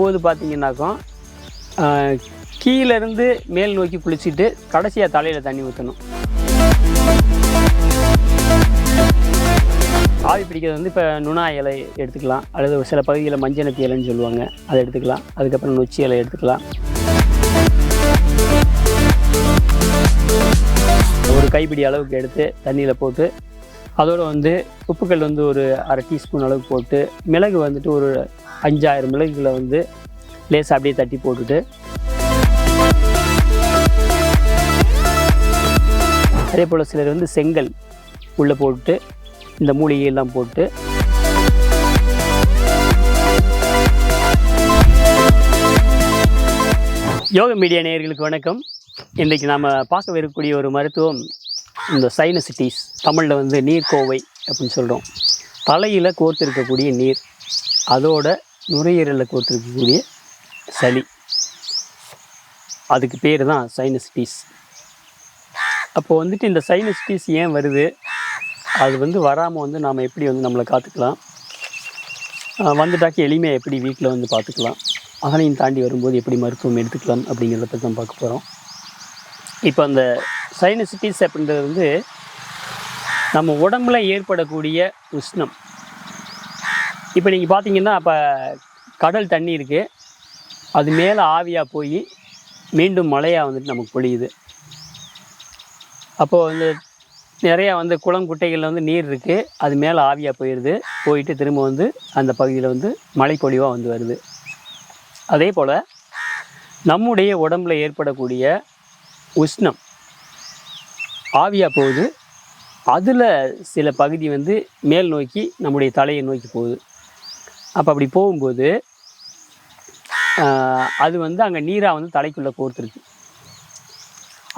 குளிக்கும்போது பார்த்தீங்கன்னாக்கும் கீழேருந்து மேல் நோக்கி குளிச்சுட்டு கடைசியாக தலையில் தண்ணி ஊற்றணும் ஆவி பிடிக்கிறது வந்து இப்போ நுணா இலை எடுத்துக்கலாம். அல்லது ஒரு சில பகுதியில் மஞ்சனத்தி இலைன்னு சொல்லுவாங்க. அதை எடுத்துக்கலாம். அதுக்கப்புறம் நொச்சி இலை எடுத்துக்கலாம். ஒரு கைப்பிடி அளவுக்கு எடுத்து தண்ணியில் போட்டு அதோடு வந்து உப்புக்கல் வந்து ஒரு அரை டீஸ்பூன் அளவுக்கு போட்டு மிளகு வந்துட்டு ஒரு அஞ்சாயிரம் மிளகுகளை வந்து லேசாக அப்படியே தட்டி போட்டுட்டு அதே போல் சிலர் வந்து செங்கல் உள்ளே போட்டு இந்த மூலிகையெல்லாம் போட்டு யோக மீடியா நேயர்களுக்கு வணக்கம். இன்றைக்கு நாம் பார்க்கவிருக்கக்கூடிய ஒரு மருத்துவம் இந்த சைனசிட்டிஸ் தமிழில் வந்து நீர்க்கோவை அப்படின்னு சொல்கிறோம் தலையில் கோர்த்திருக்கக்கூடிய நீர் அதோட நுரையீரலில் கோர்த்திருக்கக்கூடிய சளி. அதுக்கு பேர் தான் சைனசிட்டிஸ். அப்போ வந்துட்டு இந்த சைனசிட்டிஸ் ஏன் வருது? அது வந்து வராமல் வந்து நாம் எப்படி வந்து நம்மளை காத்துக்கலாம்? வந்துட்டாக்கி எளிமையாக எப்படி வீட்டில் வந்து பார்த்துக்கலாம் அதனையும் தாண்டி வரும்போது எப்படி மருத்துவம் எடுத்துக்கலாம் அப்படிங்கிறத பற்றி தான் பார்க்க போகிறோம் இப்போ அந்த சைனசிட்டிஸ் அப்படின்றது வந்து நம்ம உடம்புல ஏற்படக்கூடிய உஷ்ணம். இப்போ நீங்கள் பார்த்தீங்கன்னா அப்போ கடல் தண்ணி இருக்குது அது மேலே ஆவியாக போய் மீண்டும் மழையாக வந்துட்டு நமக்கு பொழியுது. அப்போது வந்து நிறையா வந்து குளம் குட்டைகளில் வந்து நீர் இருக்குது அது மேலே ஆவியாக போயிடுது போயிட்டு திரும்ப வந்து அந்த பகுதியில் வந்து மழைப்பொழிவாக வந்து வருது. அதே போல் நம்முடைய உடம்புல ஏற்படக்கூடிய உஷ்ணம். ஆவியாக போகுது. அதில் சில பகுதி வந்து மேல் நோக்கி நம்முடைய தலையை நோக்கி போகுது. அப்போ அப்படி போகும்போது அது வந்து அங்கே நீராக வந்து தலைக்குள்ளே கோர்த்துருக்கு.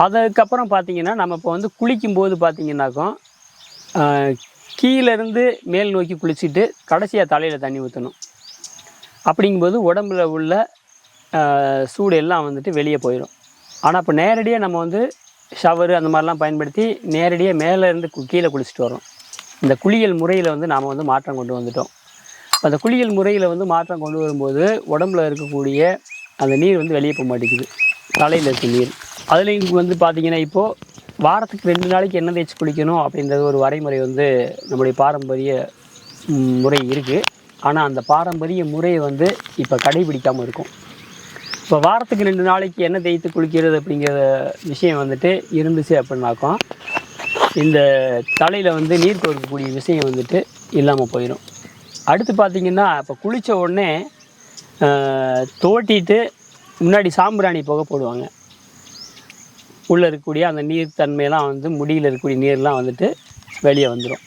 அதுக்கப்புறம் பார்த்தீங்கன்னா நம்ம இப்போ வந்து குளிக்கும்போது பார்த்திங்கனாக்கோ கீழேருந்து மேல் நோக்கி குளிச்சுட்டு கடைசியாக தலையில் தண்ணி ஊற்றணும் அப்படிங்கும்போது உடம்புல உள்ள சூடு எல்லாம் வந்துட்டு வெளியே போயிடும் ஆனால் இப்போ நேரடியாக நம்ம வந்து ஷவரு அந்த மாதிரிலாம் பயன்படுத்தி நேரடியாக மேலே இருந்து கு- கீழே குளிச்சுட்டு வரோம் இந்த குளியல் முறையில் வந்து நாம் வந்து மாற்றம் கொண்டு வந்துட்டோம். அந்த குளியல் முறையில் வந்து மாற்றம் கொண்டு வரும்போது உடம்புல இருக்கக்கூடிய அந்த நீர் வந்து வெளியே போக மாட்டேங்குது. தலையில் இருக்க நீர். அதுலேயும் இங்கே வந்து பார்த்தீங்கன்னா இப்போது வாரத்துக்கு ரெண்டு நாளைக்கு என்ன தேய்ச்சி குளிக்கணும் அப்படின்றது ஒரு வரைமுறை வந்து நம்முடைய பாரம்பரிய முறை இருக்குது ஆனால் அந்த பாரம்பரிய முறையை வந்து இப்போ கடைபிடிக்காமல் இருக்கும். இப்போ வாரத்துக்கு ரெண்டு நாளைக்கு எண்ணெய் தேய்த்து குளிக்கிறது அப்படிங்கிற விஷயம் வந்துட்டு இருந்துச்சு அப்படின்னாக்கா இந்த தலையில் வந்து நீர் கொடுக்கக்கூடிய விஷயம் வந்துட்டு இல்லாமல் போயிடும் அடுத்து பார்த்தீங்கன்னா இப்போ குளித்த உடனே தோட்டிட்டு முன்னாடி சாம்பிராணி புகை போடுவாங்க. உள்ளே இருக்கக்கூடிய அந்த நீர் தன்மையெல்லாம் வந்து முடியில் இருக்கக்கூடிய நீர்லாம் வந்துட்டு வெளியே வந்துடும்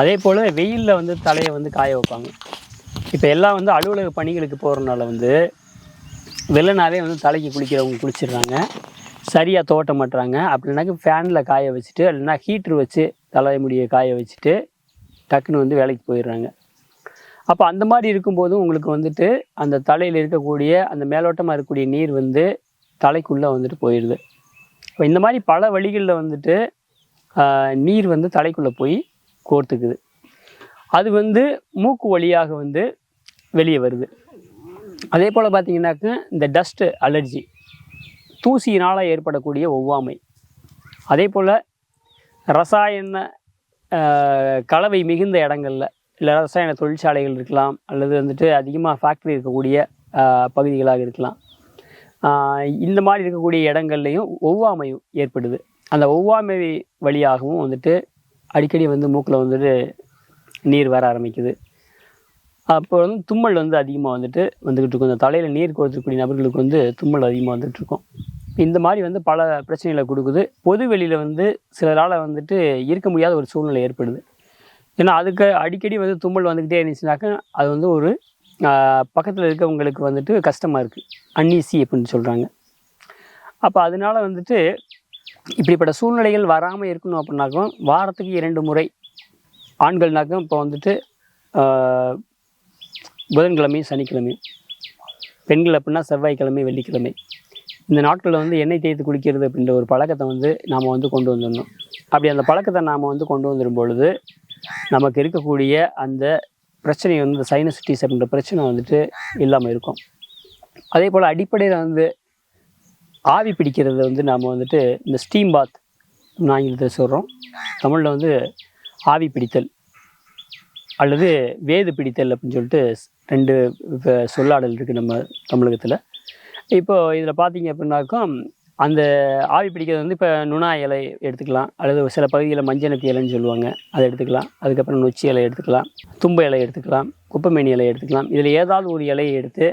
அதே போல் வெயிலில் வந்து தலையை வந்து காய வைப்பாங்க. இப்போ எல்லாம் வந்து அலுவலக பணிகளுக்கு போகிறனால வந்து வெள்ளனாலே வந்து தலைக்கு குளிக்கிறவங்க குளிச்சிடுறாங்க. சரியாக தோட்ட மாட்டுறாங்க. அப்படின்னாக்க ஃபேனில் காய வச்சுட்டு இல்லைன்னா ஹீட்ரு வச்சு தலைமுடியை காய வச்சுட்டு டக்குன்னு வந்து வேலைக்கு போயிடுறாங்க. அப்போ அந்த மாதிரி இருக்கும்போதும் உங்களுக்கு வந்துட்டு அந்த தலையில் இருக்கக்கூடிய அந்த மேலோட்டமாக இருக்கக்கூடிய நீர் வந்து தலைக்குள்ளே வந்துட்டு போயிடுது. இப்போ இந்த மாதிரி பல வழிகளில் வந்துட்டு நீர் வந்து தலைக்குள்ளே போய் கோர்த்துக்குது. அது வந்து மூக்கு வழியாக வந்து வெளியே வருது. அதே போல் பார்த்தீங்கன்னாக்க இந்த டஸ்ட்டு அலர்ஜி தூசியினால் ஏற்படக்கூடிய ஒவ்வாமை. அதே போல் ரசாயன கலவை மிகுந்த இடங்கள்ல இல்லை ரசாயன தொழிற்சாலைகள் இருக்கலாம் அல்லது வந்துட்டு அதிகமாக ஃபேக்ட்ரி இருக்கக்கூடிய பகுதிகளாக இருக்கலாம். இந்த மாதிரி இருக்கக்கூடிய இடங்கள்லையும் ஒவ்வாமை ஏற்படுது. அந்த ஒவ்வாமை வழியாகவும் வந்துட்டு அடிக்கடி வந்து மூக்கில் வந்துட்டு நீர் வர ஆரம்பிக்குது. அப்போ வந்து தும்மல் வந்து அதிகமாக வந்துட்டு வந்துக்கிட்டு இருக்கும். இந்த தலையில் நீர் கொடுத்துக்கூடிய நபர்களுக்கு வந்து தும்மல் அதிகமாக வந்துட்டு இருக்கும். இந்த மாதிரி வந்து பல பிரச்சனைகளை கொடுக்குது. பொது வெளியில் வந்து சிலரால் வந்துட்டு இருக்க முடியாத ஒரு சூழ்நிலை ஏற்படுது. ஏன்னா அதுக்கு அடிக்கடி வந்து தும்மல் வந்துக்கிட்டே இருந்துச்சுனாக்கா அது வந்து ஒரு பக்கத்தில் இருக்கவங்களுக்கு வந்துட்டு கஷ்டமாக இருக்குது அன்னீசி அப்படின்னு சொல்கிறாங்க அப்போ அதனால வந்துட்டு இப்படிப்பட்ட சூழ்நிலைகள் வராமல் இருக்கணும் அப்படின்னாக்கும் வாரத்துக்கு இரண்டு முறை ஆண்கள்னாக்கும் இப்போ வந்துட்டு புதன்கிழமையும் சனிக்கிழமையும் பெண்கள் அப்படின்னா செவ்வாய்க்கிழமை வெள்ளிக்கிழமை. இந்த நாட்களில் வந்து எண்ணெய் தேய்த்து குளிக்கிறது அப்படின்ற ஒரு பழக்கத்தை வந்து நாம் வந்து கொண்டு வந்துடணும். அப்படி அந்த பழக்கத்தை நாம் வந்து கொண்டு வந்துடும் பொழுது நமக்கு இருக்கக்கூடிய அந்த பிரச்சனை வந்து சைனசிட்டிஸ் அப்படின்ற பிரச்சனை வந்துட்டு இல்லாமல் இருக்கும். அதே போல் அடிப்படையில் வந்து ஆவி பிடிக்கிறது வந்து நாம் வந்துட்டு இந்த ஸ்டீம் பாத் ஆங்கிலத்தில் சொல்கிறோம் தமிழில் வந்து ஆவி பிடித்தல் அல்லது வேது பிடித்தல் அப்படின்னு சொல்லிட்டு ரெண்டு சொல்லாடல் இருக்குது நம்ம தமிழகத்தில். இப்போ இதில் பார்த்தீங்க அப்படின்னாக்கா அந்த ஆவி பிடிக்கிறது வந்து இப்போ நுணா இலை எடுத்துக்கலாம். அல்லது சில பகுதியில் மஞ்சனத்தி இலைன்னு சொல்லுவாங்க. அதை எடுத்துக்கலாம். அதுக்கப்புறம் நொச்சி இலை எடுத்துக்கலாம். தும்ப இலை எடுத்துக்கலாம். குப்பமேனி இலை எடுத்துக்கலாம். இதில் ஏதாவது ஒரு இலையை எடுத்து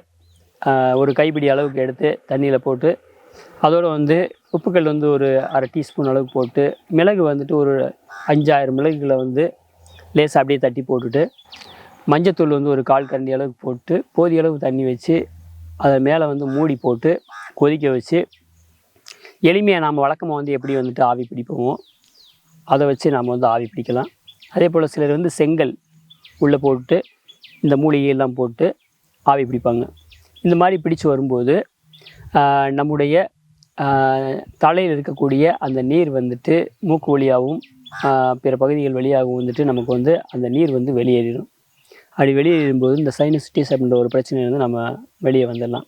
ஒரு கைப்பிடி அளவுக்கு எடுத்து தண்ணியில் போட்டு அதோடு வந்து உப்புக்கல் வந்து ஒரு அரை டீஸ்பூன் அளவுக்கு போட்டு மிளகு வந்துட்டு ஒரு அஞ்சாயிரம் மிளகுகளை வந்து லேசாக அப்படியே தட்டி போட்டுட்டு மஞ்சத்தூள் வந்து ஒரு கால் கரண்டி அளவுக்கு போட்டு போதிய அளவு தண்ணி வச்சு அதை மேலே வந்து மூடி போட்டு கொதிக்க வச்சு எளிமையாக நாம் வழக்கமாக வந்து எப்படி வந்துட்டு ஆவி பிடிப்போமோ அதை வச்சு நாம் வந்து ஆவி பிடிக்கலாம். அதே போல் சிலர் வந்து செங்கல் உள்ளே போட்டு இந்த மூலிகையெல்லாம் போட்டு ஆவி பிடிப்பாங்க. இந்த மாதிரி பிடிச்சு வரும்போது நம்முடைய தலையில் இருக்கக்கூடிய அந்த நீர் வந்துட்டு மூக்கு வழியாகவும் பிற பகுதிகள் வழியாகவும் வந்துட்டு நமக்கு வந்து அந்த நீர் வந்து வெளியேறிடும். அப்படி வெளியேறும்போது இந்த சைனசிட்டிஸ் அப்படின்ற ஒரு பிரச்சனையிலேருந்து நம்ம வெளியே வந்துடலாம்.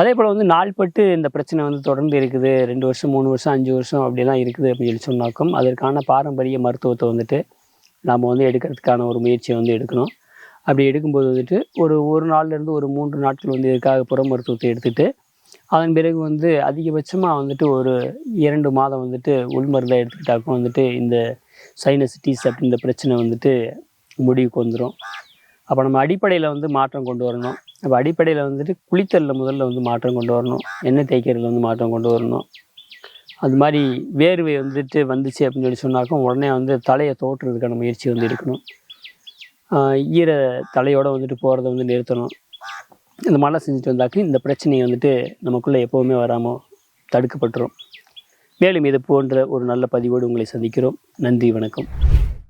அதே போல் வந்து நாள்பட்டு இந்த பிரச்சனை வந்து தொடர்ந்து இருக்குது. ரெண்டு வருஷம் மூணு வருஷம் அஞ்சு வருஷம் அப்படிலாம் இருக்குது அப்படின்னு சொல்லி சொன்னாக்கும் அதற்கான பாரம்பரிய மருத்துவத்தை வந்துட்டு நாம் வந்து எடுக்கிறதுக்கான ஒரு முயற்சியை வந்து எடுக்கணும். அப்படி எடுக்கும்போது வந்துட்டு ஒரு ஒரு நாள்லேருந்து ஒரு மூன்று நாட்கள் வந்து இதுக்காக புற மருத்துவத்தை எடுத்துகிட்டு அதன் பிறகு வந்து அதிகபட்சமாக வந்துட்டு ஒரு இரண்டு மாதம் வந்துட்டு உள்மருந்தை எடுத்துக்கிட்டாக்கும் வந்துட்டு இந்த சைனசிட்டிஸ் அப்படின்ற பிரச்சனை வந்துட்டு முடிவுக்கு வந்துடும் அப்போ நம்ம அடிப்படையில் வந்து மாற்றம் கொண்டு வரணும். அப்போ அடிப்படையில் வந்துட்டு குளித்தலில் முதல்ல வந்து மாற்றம் கொண்டு வரணும். எண்ணெய் தேய்க்கிறதுல வந்து மாற்றம் கொண்டு வரணும். அது மாதிரி வேர்வை வந்துட்டு வந்துச்சு அப்படின்னு சொல்லி சொன்னாக்கும் உடனே வந்து தலையை தோற்றுறதுக்கான முயற்சி வந்து எடுக்கணும். ஈர தலையோடு வந்துட்டு போகிறத வந்து நிறுத்தணும். இந்த மாதிரிலாம் செஞ்சுட்டு வந்தாக்கி இந்த பிரச்சனையை வந்துட்டு நமக்குள்ளே எப்போவுமே வராமல் தடுக்கப்பட்டுரும். மேலும் இது போன்ற ஒரு நல்ல பதிவோடு உங்களை சந்திக்கிறோம். நன்றி வணக்கம்.